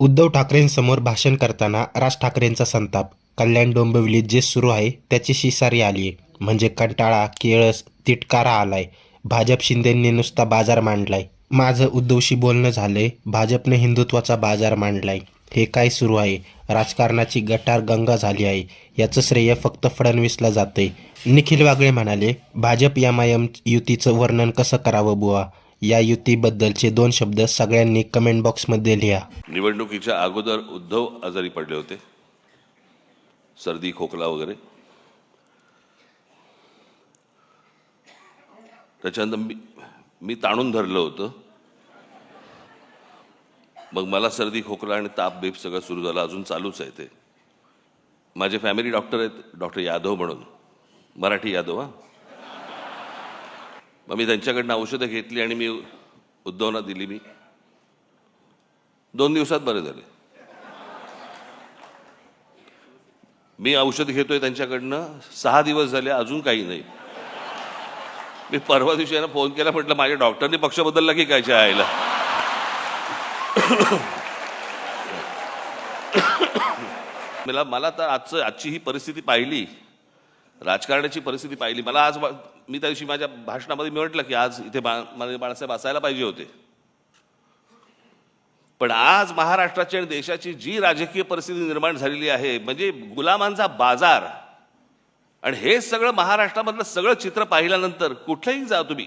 उद्धव ठाकरेंसमोर भाषण करताना राज ठाकरेंचा संताप. कल्याण डोंबिवलीत जे सुरू आहे त्याची शिसारी आली आहे. म्हणजे कंटाळा केळस तिटकारा आलाय. भाजप शिंदेंनी नुसता बाजार मांडलाय. माझं उद्धवशी बोलणं झालंय भाजपने हिंदुत्वाचा बाजार मांडलाय. हे काय सुरू आहे? राजकारणाची गटार गंगा झाली आहे. याचं श्रेय फक्त फडणवीसला जाते निखिल वागळे म्हणाले भाजप एम युतीचं वर्णन कसं करावं बुवा? या युतीबद्दलचे दोन शब्द सगळ्यांनी कमेंट बॉक्समध्ये लिहा. निवडणुकीच्या अगोदर उद्धव आजारी पडले होते. सर्दी खोकला वगैरे. त्याच्यानंतर मी मी ताणून धरलं होतं. मग मला सर्दी खोकला आणि ताप बीप सगळं सुरू झालं. अजून चालूच आहे ते. माझे फॅमिली डॉक्टर आहेत डॉक्टर यादव म्हणून. मराठी यादव हा. मग मी त्यांच्याकडनं औषधं घेतली आणि मी उद्धवना दिली मी. दोन दिवसात बरे झाले. मी औषध घेतोय त्यांच्याकडनं सहा दिवस झाले अजून काही नाही. मी परवा दिवशी यांना फोन केला म्हटलं माझ्या डॉक्टरनी पक्ष बदलला की काय आईला मला मला तर आजचं आजची ही परिस्थिती पाहिली राजकारणाची परिस्थिती पाहिली मला आज मी त्या दिवशी माझ्या भाषणामध्ये मी म्हटलं की आज इथे बा माननीय बाळासाहेब असायला पाहिजे होते. पण आज महाराष्ट्राची आणि देशाची जी राजकीय परिस्थिती निर्माण झालेली आहे म्हणजे गुलामांचा बाजार आणि हे सगळं महाराष्ट्रामधलं सगळं चित्र पाहिल्यानंतर कुठेही जा तुम्ही.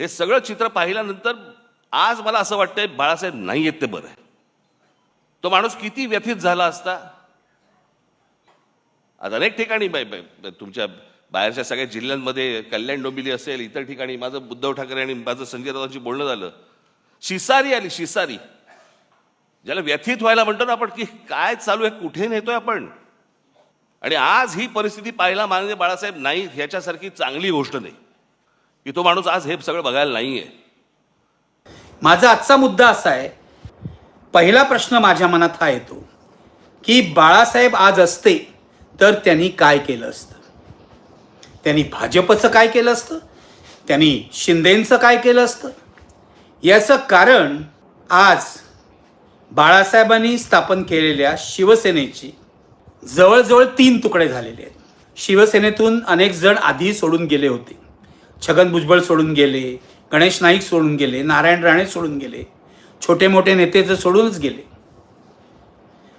हे सगळं चित्र पाहिल्यानंतर आज मला असं वाटतंय बाळासाहेब नाही येत ते बरं. तो माणूस किती व्यथित झाला असता? आज अनेक ठिकाणी तुमच्या बाहेरच्या सगळ्या जिल्ह्यांमध्ये कल्याण डोंबिवली असेल इतर ठिकाणी माझं उद्धव ठाकरे आणि माझं संजय राऊतांची बोलणं झालं. शिसारी आली शिसारी. ज्याला व्यथित व्हायला म्हणतो ना आपण की काय चालू आहे कुठे नेतोय आपण? आणि आज ही परिस्थिती पाहायला माननीय बाळासाहेब नाही ह्याच्यासारखी चांगली गोष्ट नाही. की तो माणूस आज हे सगळं बघायला नाहीये. माझा आजचा मुद्दा असा आहे पहिला प्रश्न माझ्या मनात हा येतो की बाळासाहेब आज असते तर त्यांनी काय केलं असतं? त्यांनी भाजपचं काय केलं असतं? त्यांनी शिंदेंचं काय केलं असतं? याचं कारण आज बाळासाहेबांनी स्थापन केलेल्या शिवसेनेची जवळजवळ तीन तुकडे झालेले आहेत. शिवसेनेतून अनेक जण आधी सोडून गेले होते. छगन भुजबळ सोडून गेले गणेश नाईक सोडून गेले नारायण राणे सोडून गेले छोटे मोठे नेते तर सोडूनच गेले.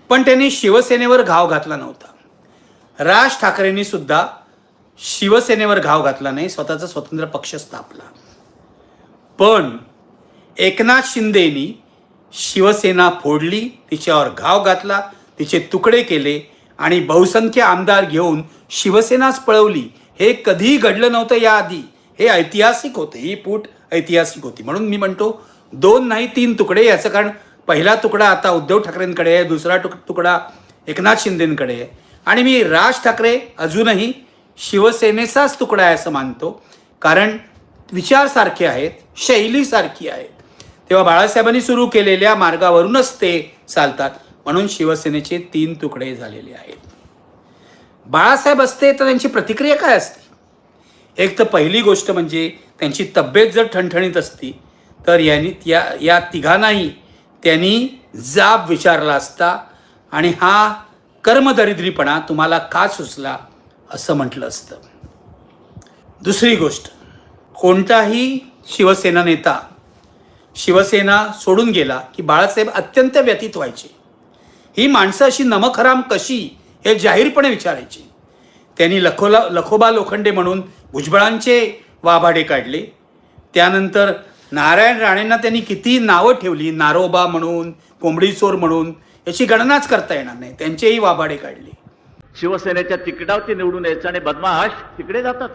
पण त्यांनी शिवसेनेवर घाव घातला नव्हता. राज ठाकरेंनी सुद्धा शिवसेनेवर घाव घातला नाही स्वतःचा स्वतंत्र पक्ष स्थापला. पण एकनाथ शिंदेनी शिवसेना फोडली तिच्यावर घाव घातला तिचे तुकडे केले आणि बहुसंख्य आमदार घेऊन शिवसेनाच पळवली. हे कधीही घडलं नव्हतं याआधी. हे ऐतिहासिक होते ही फूट ऐतिहासिक होती. म्हणून मी म्हणतो दोन नाही तीन तुकडे याचं कारण पहिला तुकडा आता उद्धव ठाकरेंकडे आहे दुसरा तुक तुकडा एकनाथ शिंदेंकडे आहे. आणि मी राज ठाकरे अजूनही शिवसेनेचाच तुकडा आहे असं मानतो. कारण विचारसारखे आहेत शैलीसारखी आहेत. तेव्हा बाळासाहेबांनी सुरू केलेल्या मार्गावरूनच ते चालतात. म्हणून शिवसेनेचे तीन तुकडे झालेले आहेत. बाळासाहेब असते तर त्यांची प्रतिक्रिया काय असते? एक तर पहिली गोष्ट म्हणजे त्यांची तब्येत जर ठणठणीत असती तर यांनी या या तिघांनाही त्यांनी जाब विचारला असता. आणि हा कर्मदरिद्रीपणा तुम्हाला का सुचला असं म्हटलं असतं. दुसरी गोष्ट कोणताही शिवसेना नेता शिवसेना सोडून गेला की बाळासाहेब अत्यंत व्यतीत व्हायचे. ही माणसं अशी नमखराम कशी हे जाहीरपणे विचारायची. त्यांनी लखोला लखोबा लोखंडे म्हणून भुजबळांचे वाभाडे काढले. त्यानंतर नारायण राणेंना त्यांनी किती नावं ठेवली नारोबा म्हणून कोंबडी चोर म्हणून याची गणनाच करता येणार नाही. त्यांचेही वाभाडे काढले. शिवसेनेच्या तिकिटावर ते निवडून यायचं आणि बदमाश तिकडे जातात.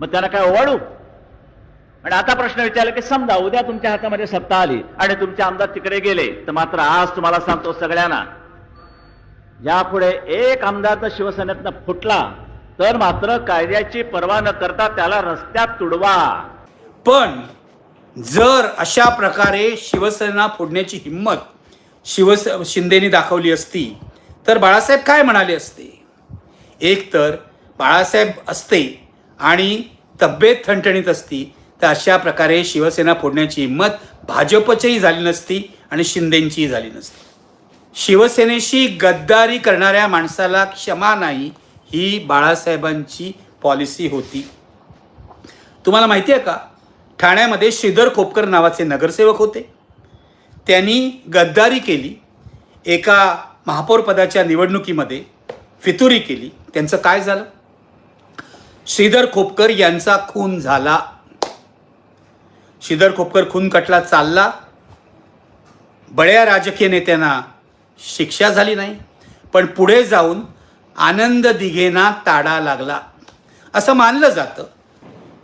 मग त्यांना काय ओवाळू? आणि आता प्रश्न विचारला की समजा उद्या तुमच्या हातामध्ये सत्ता आली आणि तुमचे आमदार तिकडे गेले तर मात्र आज तुम्हाला सांगतो सगळ्यांना यापुढे एक आमदार जर शिवसेनेतनं फुटला तर मात्र कायद्याची पर्वा न करता त्याला रस्त्यात तुडवा. पण जर अशा प्रकारे शिवसेना फोडण्याची हिंमत शिवस शिंदेनी दाखवली असती तर बाळासाहेब काय म्हणाले असते? एक तर बाळासाहेब असते आणि तब्येत ठणठणीत असती तर अशा प्रकारे शिवसेना फोडण्याची हिंमत भाजपचीही झाली नसती आणि शिंदेंचीही झाली नसती. शिवसेनेशी गद्दारी करणाऱ्या माणसाला क्षमा नाही ही बाळासाहेबांची पॉलिसी होती. तुम्हाला माहिती आहे का? ठाण्यामध्ये श्रीधर खोपकर नावाचे नगरसेवक होते. त्यांनी गद्दारी केली. एका महापौरपदाच्या निवडणुकीमध्ये फितुरी केली. त्यांचं काय झालं? श्रीधर खोपकर यांचा खून झाला. श्रीधर खोपकर खून कटला चालला. बड्या राजकीय नेत्यांना शिक्षा झाली नाही. पण पुढे जाऊन आनंद दिघेना ताडा लागला. असं मानलं जातं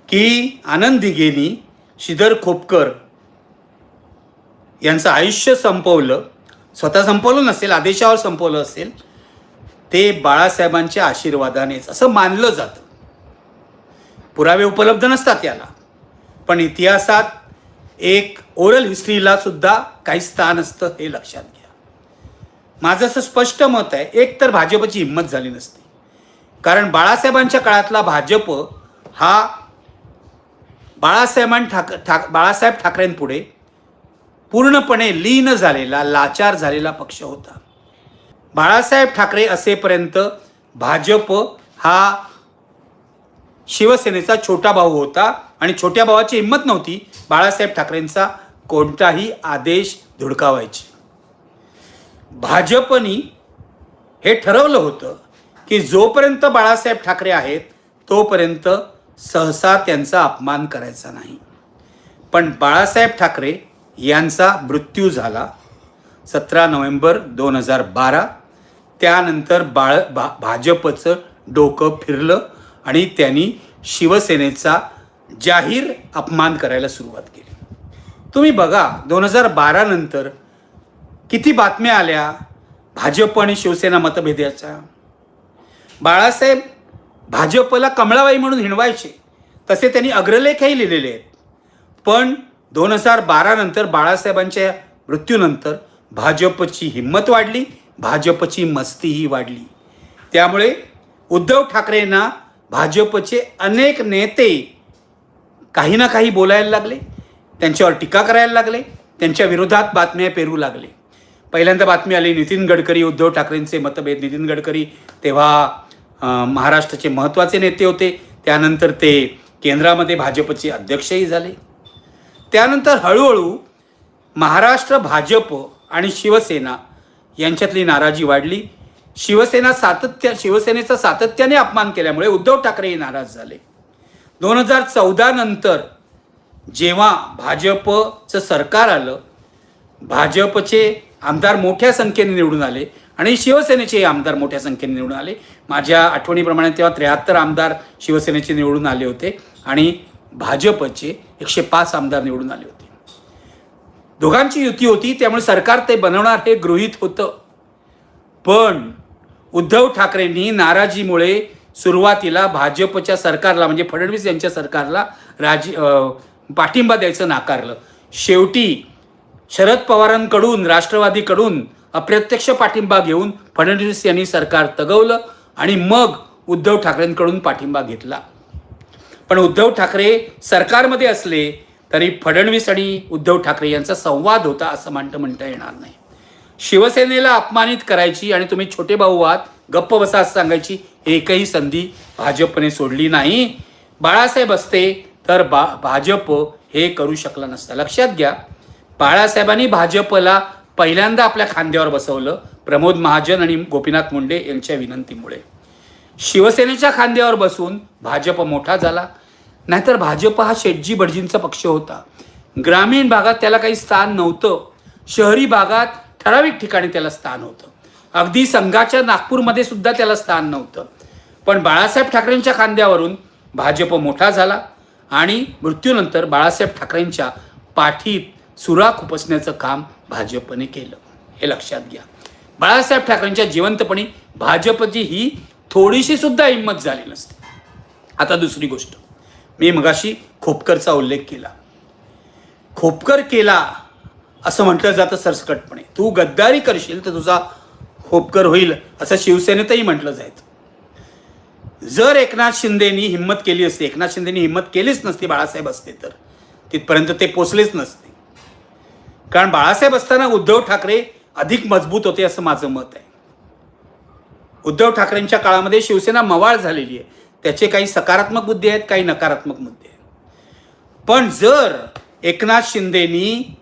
की आनंद दिघेनी श्रीधर खोपकर यांचं आयुष्य संपवलं स्वतः संपवलं नसेल आदेशावर संपवलं असेल ते बाळासाहेबांच्या आशीर्वादानेच असं मानलं जातं. पुरावे उपलब्ध नसतात याला. पण इतिहासात एक ओरल हिस्ट्रीला सुद्धा काही स्थान असतं हे लक्षात घ्या. माझं असं स्पष्ट मत आहे एक तर भाजपची हिंमत झाली नसती. कारण बाळासाहेबांच्या काळातला भाजप हा बाळासाहेबां ठाक ठाक बाळासाहेब ठाकरेंपुढे पूर्णपणे लीन झालेला लाचार झालेला पक्ष होता. बाळासाहेब ठाकरे असेपर्यंत भाजप हा शिवसेनेचा छोटा भाऊ होता आणि छोट्या भावाची हिंमत नव्हती बाळासाहेब ठाकरेंचा कोणताही आदेश धुडकावायची. भाजपनी हे ठरवलं होतं की जोपर्यंत बाळासाहेब ठाकरे आहेत तोपर्यंत सहसा त्यांचा अपमान करायचा नाही. पण बाळासाहेब ठाकरे यांचा मृत्यू झाला सतरा नोव्हेंबर दोन हजार बारा. त्यानंतर बाळ भा भाजपचं डोकं फिरलं आणि त्यांनी शिवसेनेचा जाहीर अपमान करायला सुरुवात केली. तुम्ही बघा दोन हजार बारानंतर किती बातम्या आल्या? भाजप आणि शिवसेना मतभेदाच्या. बाळासाहेब भाजपला कमळाबाई म्हणून हिणवायचे. तसे त्यांनी अग्रलेखही लिहिलेले आहेत. पण दोन हजार बारा नंतर बाळासाहेबांच्या मृत्यूनंतर भाजपची हिंमत वाढली भाजपची मस्तीही वाढली. त्यामुळे उद्धव ठाकरेंना भाजपचे अनेक नेते काही ना काही बोलायला लागले त्यांच्यावर टीका करायला लागले त्यांच्या विरोधात बातम्या पेरू लागले. पहिल्यांदा बातमी आली नितीन गडकरी उद्धव ठाकरेंचे मतभेद. नितीन गडकरी तेव्हा महाराष्ट्राचे महत्त्वाचे नेते होते. त्यानंतर ते केंद्रामध्ये भाजपचे अध्यक्षही झाले. त्यानंतर हळूहळू महाराष्ट्र भाजप आणि शिवसेना यांच्यातली नाराजी वाढली. शिवसेना सातत्य शिवसेनेचा सातत्याने अपमान केल्यामुळे उद्धव ठाकरेही नाराज झाले. दोन हजार चौदा नंतर जेव्हा भाजपचं सरकार आलं भाजपचे आमदार मोठ्या संख्येने निवडून आले आणि शिवसेनेचे आमदार मोठ्या संख्येने निवडून आले. माझ्या आठवणीप्रमाणे तेव्हा त्र्याहत्तर आमदार शिवसेनेचे निवडून आले होते आणि भाजपचे एकशे पाच आमदार निवडून आले होते. दोघांची युती होती त्यामुळे सरकार ते बनवणार हे गृहीत होतं. पण उद्धव ठाकरेंनी नाराजीमुळे सुरुवातीला भाजपच्या सरकारला म्हणजे फडणवीस यांच्या सरकारला राजी पाठिंबा द्यायचं नाकारलं. शेवटी शरद पवारांकडून राष्ट्रवादीकडून अप्रत्यक्ष पाठिंबा घेऊन फडणवीस यांनी सरकार तगवलं आणि मग उद्धव ठाकरेंकडून पाठिंबा घेतला. पण उद्धव ठाकरे सरकारमध्ये असले तरी फडणवीस आणि उद्धव ठाकरे यांचा संवाद होता असं म्हणतं म्हणता येणार नाही. शिवसेनेला अपमानित करायची आणि तुम्ही छोटे भाऊ आहात गप्प बसा असं सांगायची एकही संधी भाजपने सोडली नाही. बाळासाहेब असते तर बा भाजप हे करू शकलं नसतं. लक्षात घ्या बाळासाहेबांनी भाजपला पहिल्यांदा आपल्या खांद्यावर बसवलं प्रमोद महाजन आणि गोपीनाथ मुंडे यांच्या विनंतीमुळे. शिवसेनेच्या खांद्यावर बसून भाजप मोठा झाला. नाहीतर भाजप हा शेटजी भटजींचा पक्ष होता. ग्रामीण भागात त्याला काही स्थान नव्हतं. शहरी भागात ठराविक ठिकाणी त्याला स्थान होतं. अगदी संघाच्या नागपूरमध्ये सुद्धा त्याला स्थान नव्हतं. पण बाळासाहेब ठाकरेंच्या खांद्यावरून भाजप मोठा झाला आणि मृत्यूनंतर बाळासाहेब ठाकरेंच्या पाठीत सुरा खुपसण्याचं काम भाजपने केलं. हे लक्षात घ्या. बाळासाहेब ठाकरेंच्या जिवंतपणी भाजपची ही थोडीशी सुद्धा हिंमत झाली नसते. आता दुसरी गोष्ट. मी मगाशी खोपकरचा उल्लेख केला. खोपकर केला असं म्हटलं जातं सरसकटपणे. तू गद्दारी करशील तर तुझा खोपकर होईल असं शिवसेनेतही म्हटलं जायचं. जर एकनाथ शिंदेनी हिंमत केली असती एकनाथ शिंदेनी हिंमत केलीच नसती बाळासाहेब असते तर. तिथपर्यंत ते पोचलेच नसते. कारण बाळासाहेब असताना उद्धव ठाकरे अधिक मजबूत होते असं माझं मत आहे. उद्धव ठाकरेंच्या काळामध्ये शिवसेना मवाळ झालेली आहे. त्याचे काही सकारात्मक मुद्दे आहेत काही नकारात्मक मुद्दे आहेत. पण जर एकनाथ शिंदेनी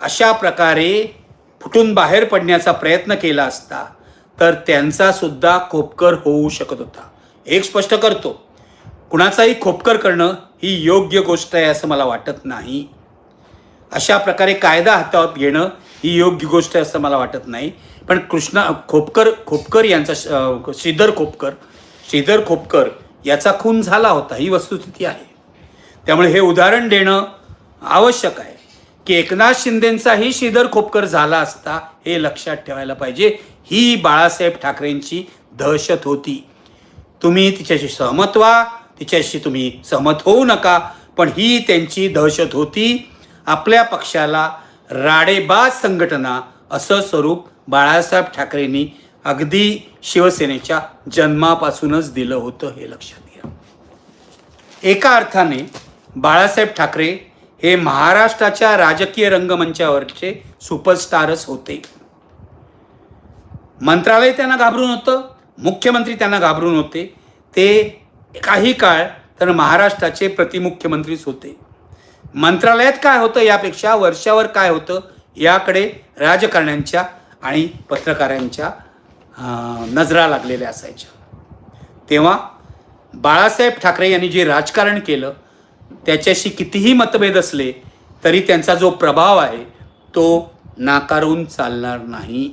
अशा प्रकारे फुटून बाहेर पडण्याचा प्रयत्न केला असता तर त्यांचा सुद्धा खोपकर होऊ शकत होता. एक स्पष्ट करतो कुणाचाही खोपकर करणं ही योग्य गोष्ट आहे असं मला वाटत नाही. अशा प्रकारे कायदा हातात घेणं ही योग्य गोष्ट आहे असं मला वाटत नाही. पण कृष्णा खोपकर खोपकर यांचा श- श्रीधर खोपकर श्रीधर खोपकर याचा खून झाला होता. ही वस्तुस्थिती आहे. त्यामुळे हे उदाहरण देणं आवश्यक आहे की एकनाथ शिंदेंचाही श्रीधर खोपकर झाला असता हे लक्षात ठेवायला पाहिजे. ही बाळासाहेब ठाकरेंची दहशत होती. तुम्ही तिच्याशी सहमत व्हा. तिच्याशी तुम्ही सहमत होऊ नका. पण ही त्यांची दहशत होती. आपल्या पक्षाला राडेबाज संघटना असं स्वरूप बाळासाहेब ठाकरेंनी अगदी शिवसेनेच्या जन्मापासूनच दिलं होतं हे लक्षात घ्या. एका अर्थाने बाळासाहेब ठाकरे हे महाराष्ट्राच्या राजकीय रंगमंचावरचे सुपरस्टारच होते. मंत्रालय त्यांना घाबरून होतं मुख्यमंत्री त्यांना घाबरून होते. ते काही काळ तर महाराष्ट्राचे प्रतिमुख्यमंत्रीच होते. मंत्रालयात काय होतं यापेक्षा वर्षावर काय होतं याकडे राजकारण्यांच्या आणि पत्रकारांच्या नजरा लागलेल्या असायच्या. तेव्हा बाळासाहेब ठाकरे यांनी जे राजकारण केलं त्याच्याशी कितीही मतभेद असले तरी त्यांचा जो प्रभाव आहे तो नाकारून चालणार नाही.